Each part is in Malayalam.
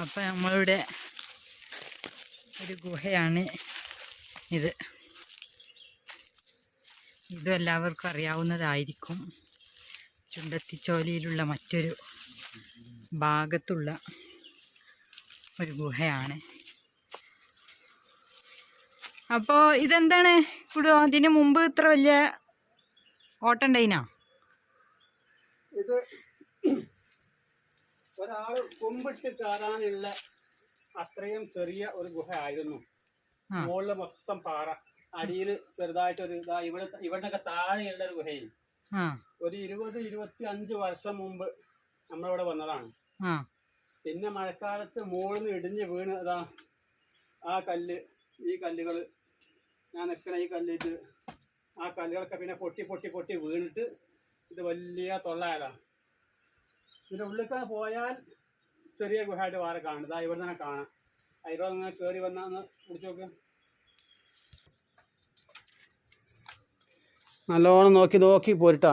അപ്പം നമ്മളിവിടെ ഒരു ഗുഹയാണ് ഇത്. ഇതും എല്ലാവർക്കും അറിയാവുന്നതായിരിക്കും. ചുണ്ടത്തിച്ചോലിയിലുള്ള മറ്റൊരു ഭാഗത്തുള്ള ഒരു ഗുഹയാണ്. അപ്പോൾ ഇതെന്താണ്? കുടു അതിന് മുമ്പ് ഇത്ര വലിയ ഓട്ടണ്ടൈനാ ഇത് ഒരാൾ കൊമ്പിട്ട് കയറാനുള്ള അത്രയും ചെറിയ ഒരു ഗുഹ ആയിരുന്നു. മുകളിൽ മൊത്തം പാറ. അടിയിൽ ചെറുതായിട്ടൊരു ഇതാ ഇവിടെ ഇവിടെയൊക്കെ താഴെയുള്ള ഒരു ഗുഹയിൽ. ഒരു ഇരുപത് ഇരുപത്തി അഞ്ച് വർഷം മുമ്പ് നമ്മളിവിടെ വന്നതാണ്. പിന്നെ മഴക്കാലത്ത് മുകളിൽ നിന്ന് ഇടിഞ്ഞ് വീണ് അതാ ആ കല്ല് ഈ കല്ലുകൾ ഞാൻ നിൽക്കണ ഈ കല്ല് ഇത് ആ കല്ലുകളൊക്കെ പിന്നെ പൊട്ടി പൊട്ടി പൊട്ടി വീണിട്ട് ഇത് വലിയ തൊള്ളായതാണ് ഇതിന്റെ ഉള്ളിൽ പോയാൽ ചെറിയ ഗുഹയായിട്ട് വേറെ കാണും. ഇതാ ഇവിടെ തന്നെ കാണാം. അതിലൂടെ നിങ്ങൾ കയറി വന്നാന്ന് പിടിച്ചു നോക്ക്. നല്ലോണം നോക്കി നോക്കി പോരിട്ടാ.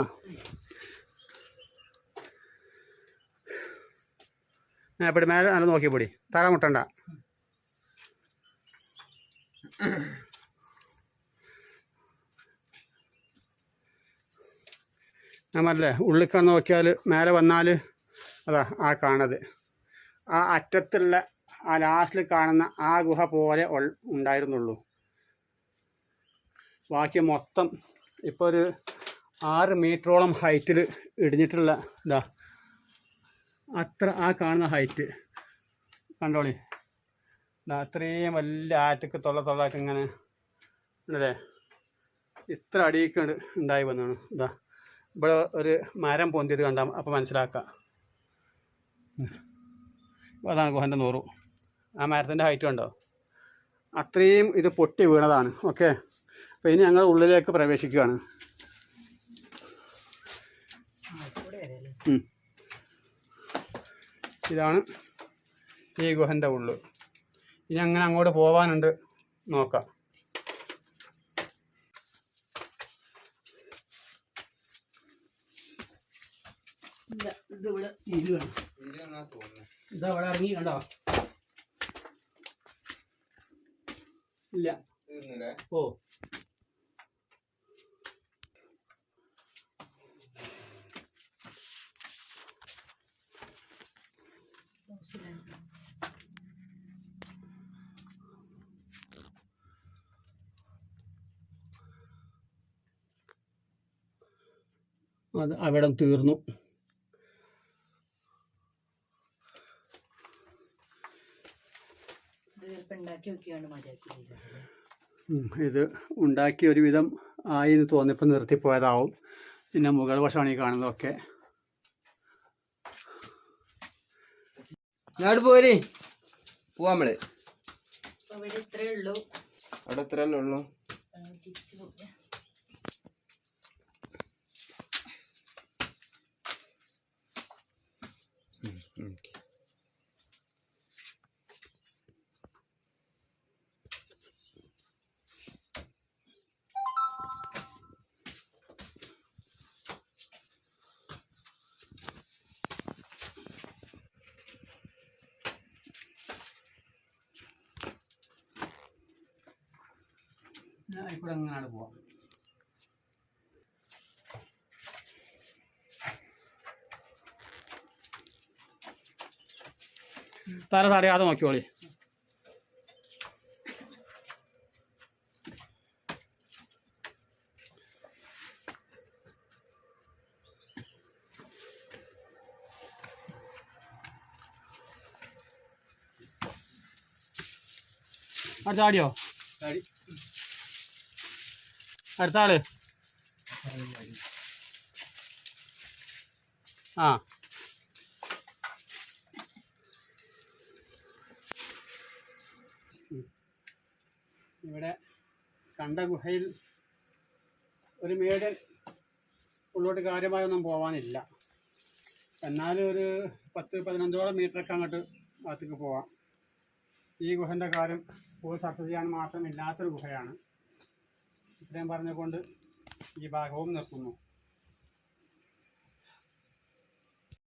ഇവിടെ മേലെ നല്ല നോക്കി പൊടി. തല മുട്ടണ്ട. ഞാൻ പറഞ്ഞില്ലേ ഉള്ളിൽ കണ്ണ് നോക്കിയാൽ മേലെ വന്നാൽ അതാ ആ കാണത് ആ അറ്റത്തുള്ള ആ ലാസ്റ്റിൽ കാണുന്ന ആ ഗുഹ പോലെ ഉണ്ടായിരുന്നുള്ളൂ. ബാക്കി മൊത്തം ഇപ്പോൾ ഒരു ആറ് മീറ്ററോളം ഹൈറ്റിൽ ഇടിഞ്ഞിട്ടുള്ള ഇതാ അത്ര ആ കാണുന്ന ഹൈറ്റ് കണ്ടോളി. അത്രയും വലിയ ആറ്റക്ക് തൊള്ള തൊള്ളായിട്ട് ഇങ്ങനെ ഉണ്ടല്ലേ? ഇത്ര അടിയൊക്കെ ഉണ്ടായി വന്നാണ് ഇതാ ഇവിടെ ഒരു മരം പൊന്തിയത് കണ്ടാൽ അപ്പോൾ മനസ്സിലാക്കാം. അതാണ് ഗുഹന്റെ നൂറു. ആ മരത്തിന്റെ ഹൈറ്റ് ഉണ്ടോ അത്രയും ഇത് പൊട്ടി വീണതാണ്. ഓക്കെ അപ്പോൾ ഇനി ഞങ്ങൾ ഉള്ളിലേക്ക് പ്രവേശിക്കുകയാണ്. ഇതാണ് ഈ ഗുഹന്റെ ഉള്ളു. ഇനി അങ്ങനെ അങ്ങോട്ട് പോവാനുണ്ട്. നോക്കാം. ഇത് ഇവിടെ തിരിവാണ് ഇതാ അവിടെ ഇറങ്ങി കണ്ടോ? ഇല്ല. ഓ. അത് അവിടം തീർന്നു ഇത് ചിലപ്പോൾ ഉണ്ടാക്കി നോക്കിയാണ് മതിയാക്കി വിധം ഇത് ഉണ്ടാക്കി ഒരുവിധം ആയി എന്ന് തോന്നിയപ്പോൾ നിർത്തിപ്പോയതാവും പിന്നെ മുകൾ വശമാണ് ഈ കാണുന്നതൊക്കെ. പോരി പോരെ. പോവാ നമ്മൾ. അവിടെ ഇവിടെ ഉള്ളൂ. അവിടെ ഉള്ളൂ? ആ, ഇവിടെ അങ്ങാട് പോവാം. തല തടയാതെ നോക്കിയോളി അടുത്ത ആടിയോ? അടുത്ത ആൾ ആ. ഇവിടെ കണ്ട ഗുഹയിൽ ഒരു മേടൻ ഉള്ളോട്ട് കാര്യമായൊന്നും പോവാനില്ല. എന്നാലും ഒരു പത്ത് പതിനഞ്ചോളം മീറ്ററൊക്കെ അങ്ങോട്ട് ഭാഗത്തേക്ക് പോവാം. ഈ ഗുഹന്റെ കാര്യം പോയി ചർച്ച ചെയ്യാൻ മാത്രമില്ലാത്തൊരു ഗുഹയാണ്. ഇത്രയും പറഞ്ഞുകൊണ്ട് ഈ ഭാഗവും നിർത്തുന്നു.